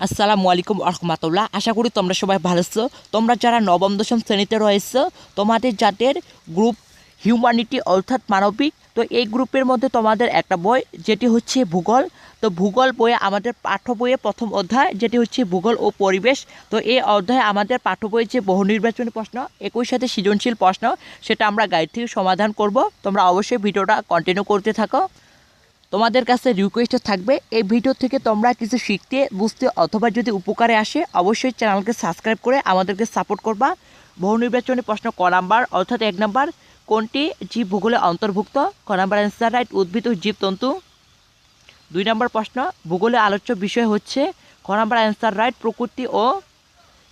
আসসালামু আলাইকুম রহমতুল্লাহ। আশা করি তোমরা সবাই ভালো আছো। তোমরা যারা নবম, দশম শ্রেণীতে রয়েছ, তোমাদের যাদের গ্রুপ হিউম্যানিটি অর্থাৎ মানবিক, তো এই গ্রুপের মধ্যে তোমাদের একটা বই, যেটি হচ্ছে ভূগোল। তো ভূগোল বইয়ে আমাদের পাঠ্য বইয়ে প্রথম অধ্যায়, যেটি হচ্ছে ভূগোল ও পরিবেশ। তো এই অধ্যায়ে আমাদের পাঠ্য বইয়ে যে বহু নির্বাচনী প্রশ্ন, একই সাথে সৃজনশীল প্রশ্ন, সেটা আমরা গাইড থেকে সমাধান করব। তোমরা অবশ্যই ভিডিওটা কন্টিনিউ করতে থাকো। তোমাদের কাছে রিকোয়েস্ট থাকবে, এই ভিডিও থেকে তোমরা কিছু শিখতে, বুঝতে অথবা যদি উপকারে আসে, অবশ্যই চ্যানেলকে সাবস্ক্রাইব করে আমাদেরকে সাপোর্ট করবা। বহু নির্বাচনী প্রশ্ন, ক নাম্বার, অর্থাৎ এক নাম্বার, কোনটি? জীব ভূগোলে অন্তর্ভুক্ত। ক নাম্বার অ্যান্সার রাইট উদ্ভিদ ও জীবতন্তু দুই নম্বর প্রশ্ন, ভূগোলে আলোচ্য বিষয় হচ্ছে। খ নাম্বার অ্যান্সার রাইট প্রকৃতি ও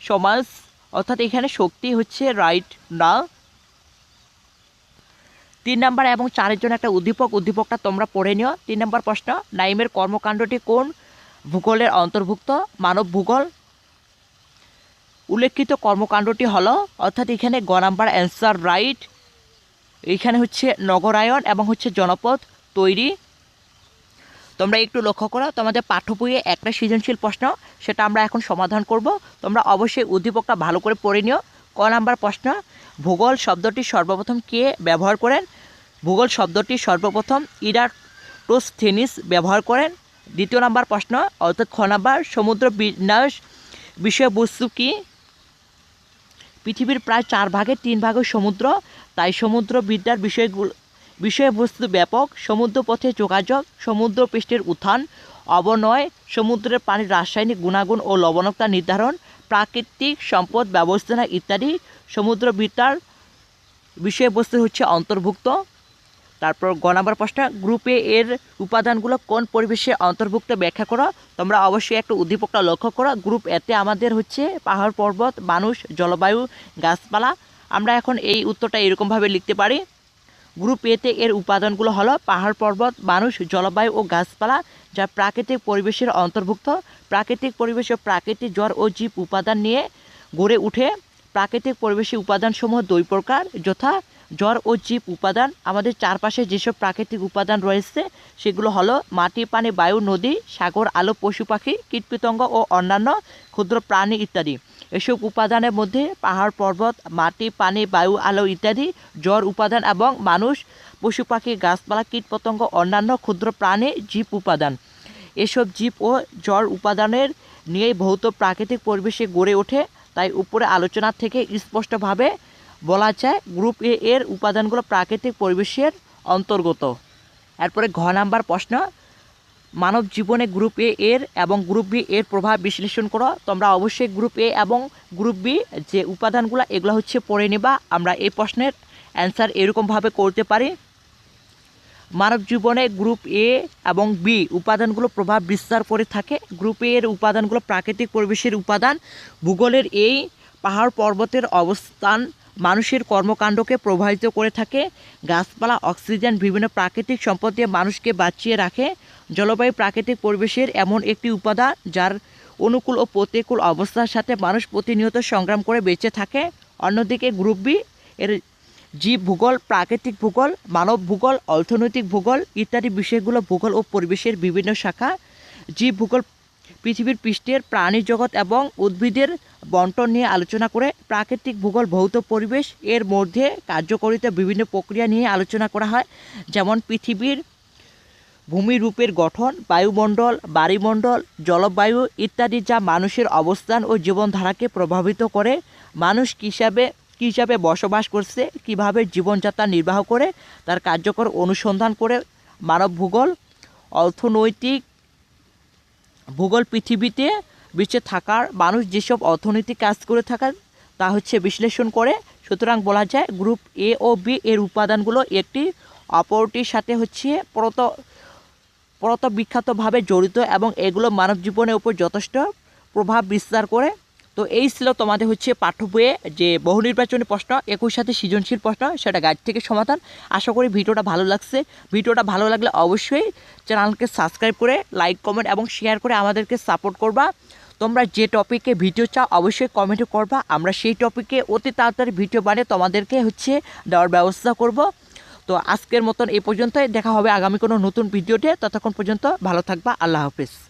সমাজ, অর্থাৎ এখানে শক্তি হচ্ছে রাইট না তিন নাম্বার এবং চারের জন্য একটা উদ্দীপক, উদ্দীপকটা তোমরা পড়ে নিও। তিন নম্বর প্রশ্ন, নাইমের কর্মকাণ্ডটি কোন ভূগোলের অন্তর্ভুক্ত? মানব ভূগোল। উল্লেখিত কর্মকাণ্ডটি হলো, অর্থাৎ এখানে গ নাম্বার অ্যান্সার রাইট। এইখানে হচ্ছে নগরায়ন এবং হচ্ছে জনপদ তৈরি। তোমরা একটু লক্ষ্য করো, তোমাদের পাঠ্য বইয়ে একটা সৃজনশীল প্রশ্ন, সেটা আমরা এখন সমাধান করব। তোমরা অবশ্যই উদ্দীপকটা ভালো করে পড়ে নিও। ক নাম্বার প্রশ্ন, ভূগোল শব্দটি সর্বপ্রথম কে ব্যবহার করেন? ভূগোল শব্দটি সর্বপ্রথম ইরাটোস্থেনিস ব্যবহার করেন। দ্বিতীয় নাম্বার প্রশ্ন, অর্থাৎ খ নাম্বার, সমুদ্র বিন্যাস বিষয়বস্তু কি? পৃথিবীর প্রায় চার ভাগের তিন ভাগে সমুদ্র, তাই সমুদ্র বিদ্যার বিষয়গুলো, বিষয়বস্তু ব্যাপক। সমুদ্রপথে যোগাযোগ সমুদ্র পৃষ্ঠের উত্থান, অবনয়, সমুদ্রের পানির রাসায়নিক গুণাগুণ ও লবণতা নির্ধারণ প্রাকৃতিক সম্পদ ব্যবস্থাপনা ইত্যাদি সমুদ্রবিদ্যার বিষয়বস্তু হচ্ছে অন্তর্ভুক্ত। তারপর গ নাম্বার প্রশ্ন গ্রুপে এর উপাদানগুলো কোন পরিবেশে অন্তর্ভুক্ত ব্যাখ্যা করো। তোমরা অবশ্যই একটা উদ্দীপকটা লক্ষ্য করো। গ্রুপ এতে আমাদের হচ্ছে পাহাড় পর্বত, মানুষ, জলবায়ু, গাছপালা। আমরা এখন এই উত্তরটা এরকমভাবে লিখতে পারি। গ্রুপ এতে এর উপাদানগুলো হলো পাহাড় পর্বত, মানুষ, জলবায়ু ও গাছপালা, যা প্রাকৃতিক পরিবেশের অন্তর্ভুক্ত। প্রাকৃতিক পরিবেশে প্রাকৃতিক জ্বর ও জীব উপাদান নিয়ে গড়ে উঠে। প্রাকৃতিক পরিবেশের উপাদানসমূহ দুই প্রকার, যথা জ্বর ও জীব উপাদান। আমাদের চারপাশে যেসব প্রাকৃতিক উপাদান রয়েছে, সেগুলো হলো মাটি, পানি, বায়ু, নদী, সাগর, আলো, পশু পাখি, কীটপতঙ্গ ও অন্যান্য ক্ষুদ্র প্রাণী ইত্যাদি। এসব উপাদানের মধ্যে পাহাড়, পর্বত, মাটি, পানি, বায়ু, আলো ইত্যাদি জ্বর উপাদান এবং মানুষ, পশু পাখি, গাছপালা, কীটপতঙ্গ, অন্যান্য ক্ষুদ্র প্রাণী, জীব উপাদান। এসব জীব ও জ্বর উপাদানের নিয়েই ভৌত প্রাকৃতিক পরিবেশে গড়ে ওঠে, তাই উপরে আলোচনা থেকে স্পষ্টভাবে বলা যায় গ্রুপ এ এর উপাদানগুলো প্রাকৃতিক পরিবেশের অন্তর্গত। এরপরে ঘ নাম্বার প্রশ্ন, মানব জীবনে গ্রুপ এ এর এবং গ্রুপ বি এর প্রভাব বিশ্লেষণ করো। তোমরা অবশ্যই গ্রুপ এ এবং গ্রুপ বি যে উপাদানগুলো, এগুলো হচ্ছে পড়ে নেবা। আমরা এই প্রশ্নের অ্যান্সার এরকমভাবে করতে পারি। মানব জীবনে গ্রুপ এ এবং বি উপাদানগুলো প্রভাব বিস্তার করে থাকে। গ্রুপ এ এর উপাদানগুলো প্রাকৃতিক পরিবেশের উপাদান। ভূগোলের এই পাহাড় পর্বতের অবস্থান মানুষের কর্মকাণ্ডকে প্রভাবিত করে থাকে। গাছপালা, অক্সিজেন, বিভিন্ন প্রাকৃতিক সম্পদ দিয়ে মানুষকে বাঁচিয়ে রাখে। জলবায়ু প্রাকৃতিক পরিবেশের এমন একটি উপাদান যার অনুকূল ও প্রতিকূল অবস্থার সাথে মানুষ প্রতিনিয়ত সংগ্রাম করে বেঁচে থাকে। অন্যদিকে গ্রুপ বি এর জীব ভূগোল, প্রাকৃতিক ভূগোল, মানব ভূগোল, অর্থনৈতিক ভূগোল ইত্যাদি বিষয়গুলো ভূগোল ও পরিবেশের বিভিন্ন শাখা। জীব ভূগোল পৃথিবীর পৃষ্ঠের প্রাণী জগৎ এবং উদ্ভিদের বন্টন নিয়ে আলোচনা করে প্রাকৃতিক ভূগোল, ভৌত পরিবেশ এর মধ্যে কার্যকরিতা বিভিন্ন প্রক্রিয়া নিয়ে আলোচনা করা হয়। যেমন পৃথিবীর ভূমিরূপের গঠন, বায়ুমণ্ডল বায়ুমণ্ডল জলবায়ু ইত্যাদি যা মানুষের অবস্থান ও জীবনধারাকে প্রভাবিত করে। মানুষ হিসাবে কী হিসাবে বসবাস করছে, কীভাবে জীবনযাত্রা নির্বাহ করে, তার কার্যকর অনুসন্ধান করে মানব ভূগোল, অর্থনৈতিক ভূগোল পৃথিবীতে বিশ্বে থাকার মানুষ যেসব অর্থনৈতিক কাজ করে থাকার তা হচ্ছে বিশ্লেষণ করে। সুতরাং বলা যায় গ্রুপ এ ও বি এর উপাদানগুলো একটি, অপরটির সাথে হচ্ছে প্রত প্রত বিখ্যাতভাবে জড়িত এবং এগুলো মানব জীবনের উপর যথেষ্ট প্রভাব বিস্তার করে। তো এই ছিল তোমাদের হচ্ছে পাঠ্য বইয়ে যে বহু নির্বাচনী প্রশ্ন একই সাথে সৃজনশীল প্রশ্ন, সেটা গাইড থেকে সমাধান। আশা করি ভিডিওটা ভালো লাগছে। ভিডিওটা ভালো লাগলে অবশ্যই চ্যানেলকে সাবস্ক্রাইব করে লাইক, কমেন্ট এবং শেয়ার করে আমাদেরকে সাপোর্ট করবা। তোমরা যে টপিকে ভিডিও চাও, অবশ্যই কমেন্টে করবা। আমরা সেই টপিকে অতি তাড়াতাড়ি ভিডিও বানিয়ে তোমাদেরকে হচ্ছে দেওয়ার ব্যবস্থা করব। তো আজকের মতন এই পর্যন্তই। দেখা হবে আগামী কোনো নতুন ভিডিওতে। ততক্ষণ পর্যন্ত ভালো থাকবা। আল্লাহ হাফিজ।